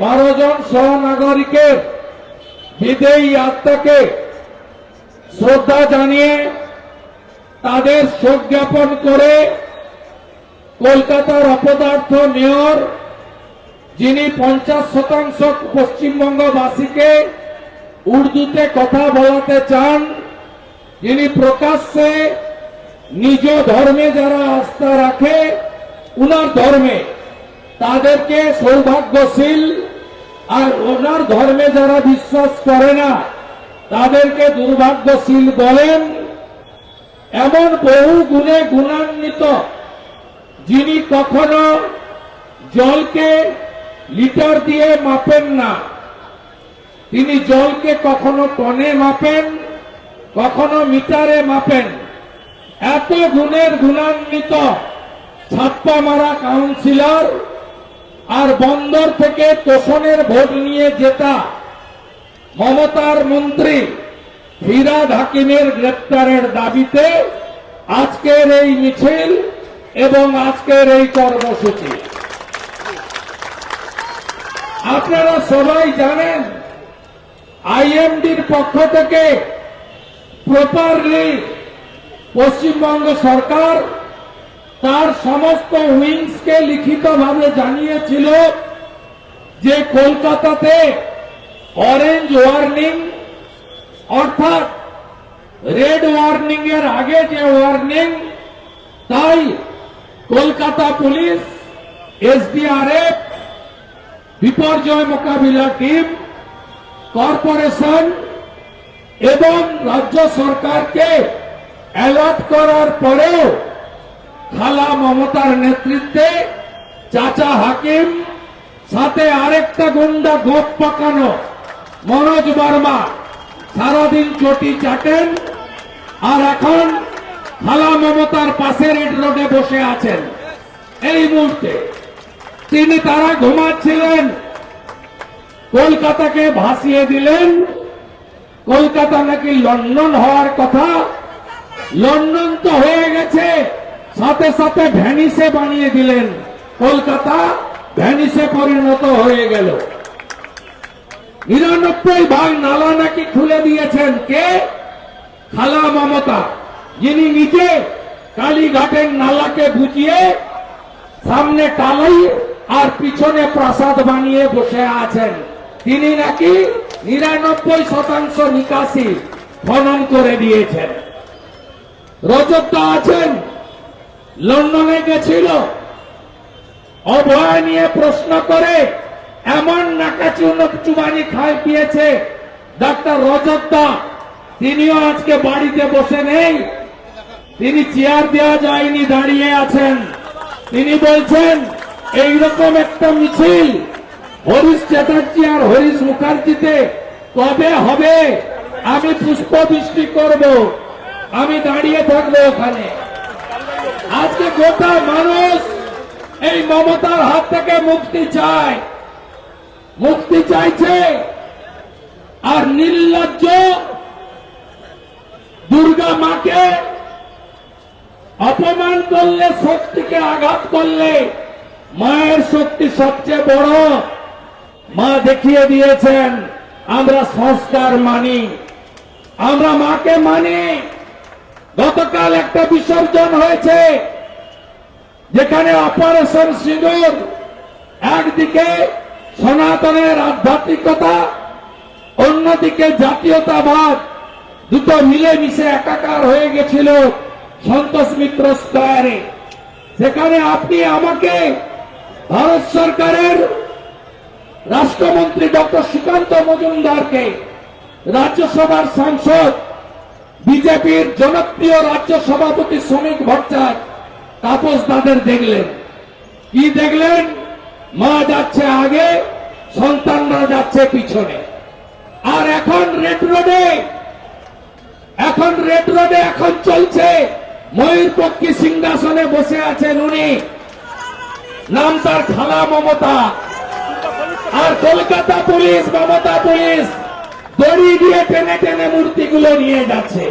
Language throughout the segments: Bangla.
বারো জন সহনাগরিকের বিদেয়ী আত্মাকে শ্রদ্ধা জানিয়ে তাদের শোক জ্ঞাপন করে কলকাতার অপদার্থ মেয়র, যিনি পঞ্চাশ শতাংশ পশ্চিমবঙ্গবাসীকে উর্দুতে কথা বলাতে চান, যিনি প্রকাশ্যে নিজ ধর্মে যারা আস্থা রাখে, উনার ধর্মে তাদেরকে সৌভাগ্যশীল আর ওনার ধর্মে যারা বিশ্বাস করে না, তাদেরকে দুর্ভাগ্যশীল বলেন। এমন বহু গুণে গুণান্বিত যিনি কখনো জলকে লিটার দিয়ে মাপেন না। তিনি জলকে কখনো টনে মাপেন, কখনো মিটারে মাপেন। এত গুণের গুণান্বিত ছাপ্পা মারা কাউন্সিলর আর বন্দর থেকে তোষণের ভোট নিয়ে জেতা মমতার মন্ত্রী ফিরাদ হাকিমের গ্রেপ্তারের দাবিতে আজকের এই মিছিল এবং আজকের এই কর্মসূচি। আপনারা সবাই জানেন, আইএমডির পক্ষ থেকে প্রপারলি পশ্চিমবঙ্গ সরকার তার সমস্ত উইংসকে লিখিতভাবে জানিয়েছিল যে কলকাতাতে অরেঞ্জ ওয়ার্নিং অর্থাৎ রেড ওয়ার্নিং এর আগে যে ওয়ার্নিং তাই কলকাতা পুলিশ এসডিআরএফ বিপর্যয় মোকাবিলা টিম, কর্পোরেশন এবং রাজ্য সরকারকে অ্যালার্ট করার পরেও খালা মমতার নেতৃত্বে চাচা হাকিম, সাথে আরেকটা গুন্ডা গোপ পাকানো, মনোজ বর্মা। সারাদিন চটি চাটেন, আর এখন খালা মমতার পাশে রেড রোডে বসে আছেন। এই মুহূর্তে তিনি তারা ঘুমাচ্ছিলেন, কলকাতাকে ভাসিয়ে দিলেন। কলকাতা নাকি লন্ডন হওয়ার কথা? লন্ডন তো হয়ে গেছে। সাথে সাথে ভ্যানিসে বানিয়ে দিলেন। কলকাতা ভ্যানিসে পরিণত হয়ে গেল। নিরানব্বই ভাগ নালা নাকি খুলে দিয়েছেন কে? খালা মমতা, যিনি নিজে কালীঘাটের নালাকে বুঝিয়ে সামনে টালাই আর পিছনে প্রাসাদ বানিয়ে বসে আছেন। তিনি নাকি নিরানব্বই শতাংশ নিকাশি খনন করে দিয়েছেন। রজতদা আছেন? লন্ডনে গেছিল। অভয় নিয়ে প্রশ্ন করে, এমন নাকাচি চুবানি খাই পিয়েছে ডাক্তার রজতদা। তিনিও আজকে বাড়িতে বসে নেই। তিনি চেয়ার দেওয়া যায়নি, দাঁড়িয়ে আছেন। তিনি বলছেন, এইরকম একটা মিছিল হরিশ চ্যাটার্জি আর হরিশ মুখার্জিতে কবে হবে? আমি পুষ্প বৃষ্টি করব। আমি দাঁড়িয়ে থাকব ওখানে। আজকে গোটা মানুষ এই মমতার হাত থেকে মুক্তি চায়। মুক্তি চাইছে আর নির্লজ্জ দুর্গা মাকে অপমান করলে, শক্তিকে আঘাত করলে মায়ের শক্তি সবচেয়ে বড়। মা দেখিয়ে দিয়েছেন, আমরা সংস্কার মানি, আমরা মাকে মানি। গতকাল একটা বিসর্জন হয়েছে, যেখানে অপারেশন সিঁদুর, একদিকে সনাতনের আধ্যাত্মিকতা, অন্যদিকে জাতীয়তাবাদ, দুটো মিলেমিশে একাকার হয়ে গেছিল সন্তোষ মিত্র স্কোয়ারে। সেখানে আপনি আমাকে ভারত সরকারের রাষ্ট্রমন্ত্রী ডক্টর সুকান্ত মজুমদারকে, রাজ্যসভার সাংসদ বিজেপির জনপ্রিয় রাজ্য সভাপতি শ্রমিক ভট্টাচার্য তাপস তাদের দেখলেন। কি দেখলেন? মা যাচ্ছে আগে, সন্তানরা যাচ্ছে পিছনে। আর এখন রেড রোডে, এখন রেড রোডে এখন চলছে। ময়ূরপক্ষী সিংহাসনে বসে আছেন উনি। নাম তার খালা মমতা। আর কলকাতা পুলিশ, মমতা পুলিশ। দড়ি দিয়ে টেনে টেনে মূর্তিগুলো নিয়ে যাচ্ছে।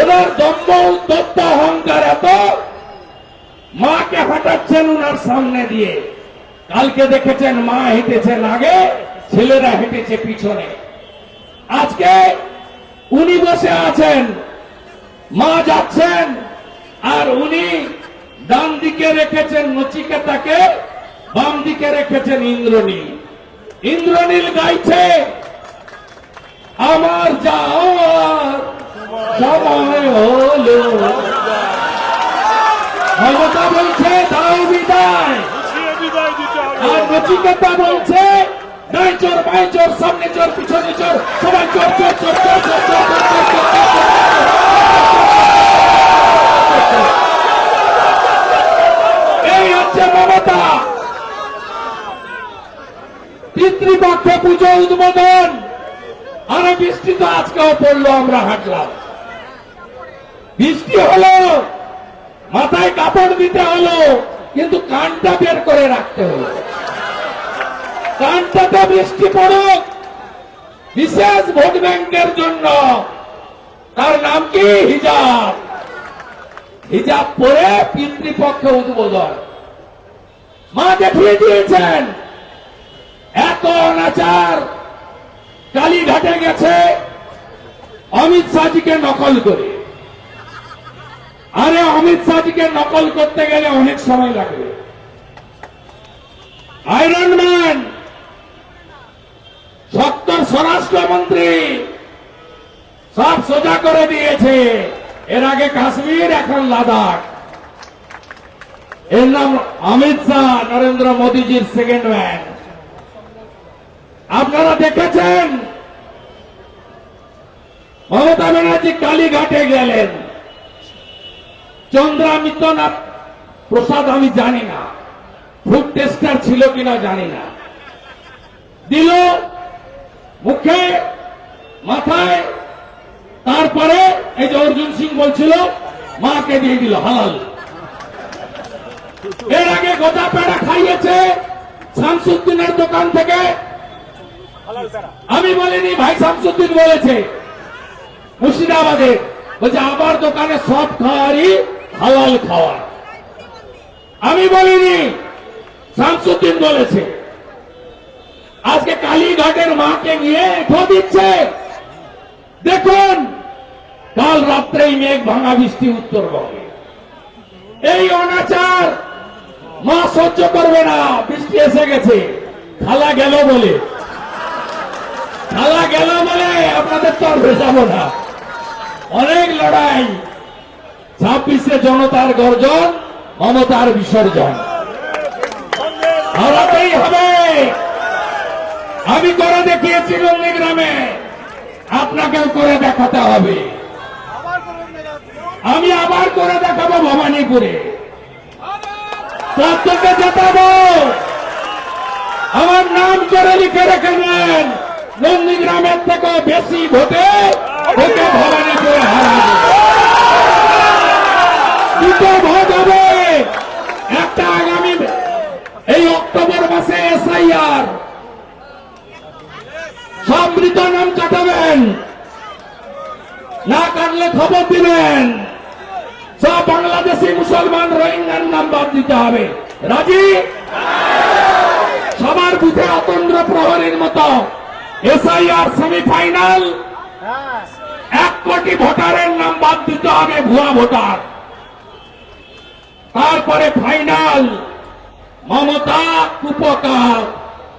ওনার দম্ভ উদ্যত্ত অহংকার এত, মাকে হটাচ্ছেন ওনার সামনে দিয়ে। কালকে দেখেছেন মা হেঁটেছেন আগে, ছেলেরা হেঁটেছে পিছনে। আজকে উনি বসে আছেন, মা যাচ্ছেন, আর উনি ডান দিকে রেখেছেন নচিকেতাকে, বাম দিকে রেখেছেন ইন্দ্রনীল। ইন্দ্রনীল গাইছে আমার যাওয়ার সময় হলো মমতা বলছে দাও বিদায় আর নচিকেতা বলছে নাই চোর বাই চোর সামনে চোর পিছনে চোর সবাই চোর চোর চোর চোর চোর চোর চোর চোর চোর চোর চোর এই হচ্ছে মমতা পিতৃপক্ষে পুজো উদ্বোধন। আরও বৃষ্টি তো আজকেও পড়ল, আমরা হাঁটলাম। বৃষ্টি হলো, মাথায় কাপড় দিতে হলো, কিন্তু কানটা বের করে রাখতে হলো। কানটাতে বৃষ্টি পড়ুক, বিশেষ ভোট ব্যাংকের জন্য। তার নাম কি? হিজাব। হিজাব পরে পিতৃপক্ষে উদ্বোধন। মা দেখিয়ে দিয়েছেন এত অনাচার কালীঘাটে গেছে, অমিত শাহজিকে নকল করে। আরে অমিত শাহজিকে নকল করতে গেলে অনেক সময় লাগবে। আয়রন ম্যান সত্তর স্বরাষ্ট্রমন্ত্রী, সব সোজা করে দিয়েছে। এর আগে কাশ্মীর, এখন লাদাখ। এর নাম অমিত শাহ, নরেন্দ্র মোদীজির সেকেন্ড ম্যান আপনারা দেখেছেন? মমতা ব্যানার্জি কালীঘাটে গেলেন। চন্দ্রামিত না প্রসাদ আমি জানি না। ফুড টেস্টার ছিল কিনা জানি না। দিল মুখে, মাথায়, তারপরে এই যে অর্জুন সিং বলছিল, মাকে দিয়ে দিল হালাল। এর আগে গোটা পেড়া খাইয়েছে শামসুদ্দিনের দোকান থেকে আমি বলিনি, ভাই শামসুদ্দিন বলেছে, মুর্শিদাবাদে। বলছে, আমার দোকানে সব খাওয়ারই হালাল খাওয়া আমি বলিনি, শামসুদ্দিন বলেছে। আজকে কালীঘাটের মাকে নিয়ে এঠো দিচ্ছে। দেখুন, কাল রাত্রেই মেঘ ভাঙা বৃষ্টি উত্তরবঙ্গে। এই অনাচার মা সহ্য করবে না, বৃষ্টি এসে গেছে, খালা গেল বলে। খালা গেল বলে আপনাদের তো আর না। অনেক লড়াই, ছাব্বিশে জনতার গর্জন, মমতার বিসর্জন। হারাতেই হবে। আমি করে দেখিয়েছি নন্দীগ্রামে আপনাকেও করে দেখাতে হবে। আমি আবার করে দেখাবো ভবানীপুরে। প্রত্যেকে জেতাবো। আমার নাম করে লিখে রেখে নেন নন্দীগ্রামের থেকে বেশি ভোটে ওকে ভবানীপুরে দুটো ভোট হবে। একটা আগামী এই অক্টোবর মাসে এসআইআর। সব মৃত নাম কাটাবেন না কাটলে খবর দিবেন। সব বাংলাদেশি মুসলমান রোহিঙ্গার নাম বাদ দিতে হবে। রাজি? সবার বুথে অতন্ত্র প্রহরীর মতো। এসআইআর সেমিফাইনাল এক কোটি ভোটারের নাম বাদ দিতে হবে ভুয়া ভোটার। তারপরে ফাইনাল মমতা কুপকার।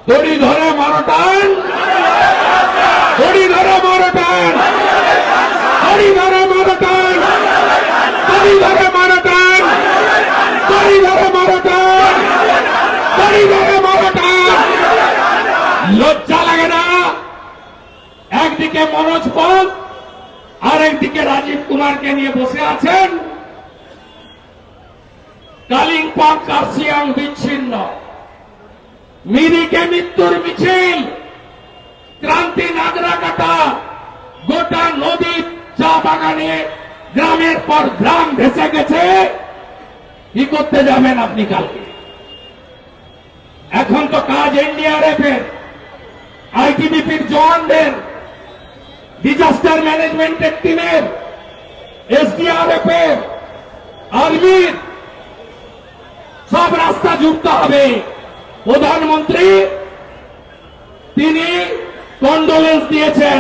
দড়ি ধরে মারটান। দড়ি ধরে মারটান। দড়ি ধরে মারটান দড়ি ধরে মারটান দড়ি ধরে মারটান দড়ি ধরে মারটান লজ্জা লাগে না একদিকে মনোজ পল আর একদিকে রাজীব কুমারকে নিয়ে বসে আছেন কালিম্পং কার্সিয়াং বিচ্ছিন্ন। মিরিকে মৃত্যুর মিছিল, ক্রান্তি নাগরা কাটা, গোটা নদী চা বাগানে গ্রামের পর গ্রাম ভেসে গেছে। কি করতে যাবেন আপনি কালকে? এখন তো কাজ এনডিআরএফ এর আইটিবিপির জওয়ানদের ডিজাস্টার ম্যানেজমেন্টের টিমের এসডিআরএফ এর আর্মির সব রাস্তা যুক্ত হবে। প্রধানমন্ত্রী, তিনি কন্ডোলেন্স দিয়েছেন,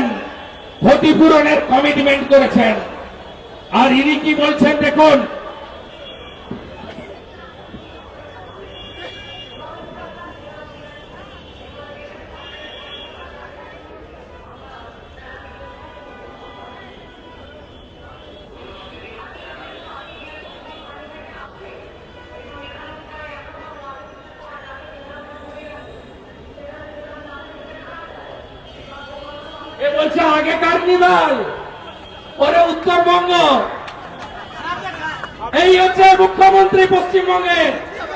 ক্ষতিপূরণের কমিটমেন্ট করেছেন। আর ইনি কি বলছেন দেখুন আগে কার্নিভাল, পরে উত্তরবঙ্গ। এই হচ্ছে মুখ্যমন্ত্রী পশ্চিমবঙ্গের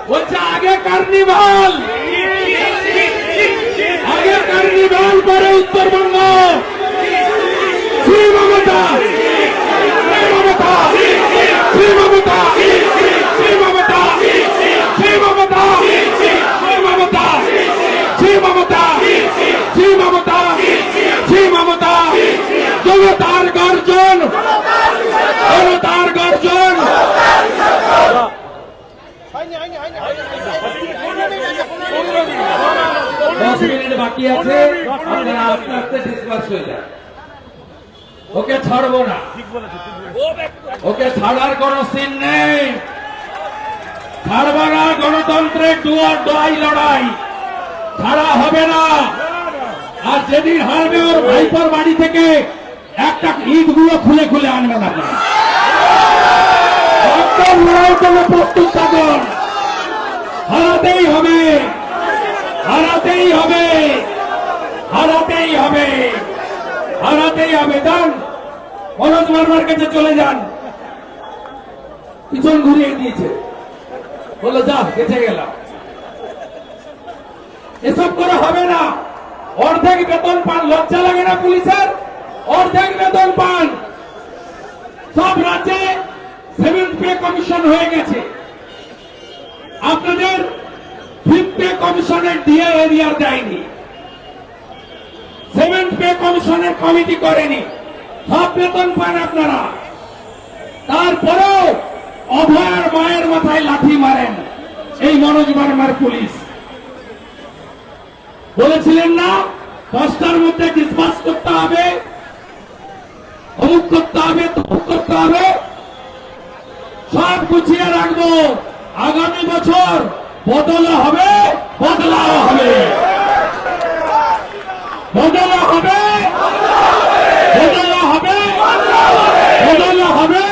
বলছে আগে কার্নিভাল। আগে কার্নিভাল, পরে উত্তরবঙ্গ। শ্রী মমতা। শ্রী মমতা। শ্রী মমতা। শ্রী মমতা শ্রী মমতা জনতার গর্জন জনতার গর্জন দশ মিনিট বাকি আছে আপনারা আস্তে আস্তে হয়ে ওকে ছাড়বো না। ওকে ছাড়ার কোন সিন নেই। ছাড়বো না গণতন্ত্রের ডুয়ার ডোয়াই লড়াই। ছাড়া হবে না। আর যেদিন হারবে ওর ভাইপোর বাড়ি থেকে একটা ইটগুলো খুলে খুলে আনবে না। হারাতেই হবে। হারাতেই হবে। হারাতেই হবে। হারাতেই হবে। যান, মনোজ বর্মার কাছে চলে যান। পিছন ঘুরিয়ে দিয়েছে। বলল, যা গেছে গেলাম। এসব করে হবে না। অর্ধেক বেতন পান। লজ্জা লাগে না পুলিশের? অর্ধেক বেতন পান। সব রাজ্যে সেভেন্থ পে কমিশন হয়ে গেছে। আপনাদের ফিফথ পে কমিশনের ডিএ এরিয়ার দেয়নি। সেভেন্থ পে কমিশনের কমিটি করেনি। সব বেতন পান আপনারা। তারপরেও অভয়ার মায়ের মাথায় লাঠি মারেন এই মনোজ বর্মার পুলিশ। বলেছিলেন না, দশটার মধ্যে ডিসবাস করতে হবে, অমুক করতে হবে, তমুক করতে হবে। সব গুছিয়ে রাখব। আগামী বছর বদলা হবে বদলাও হবে, বদলা হবে বদলা হবে বদলা হবে।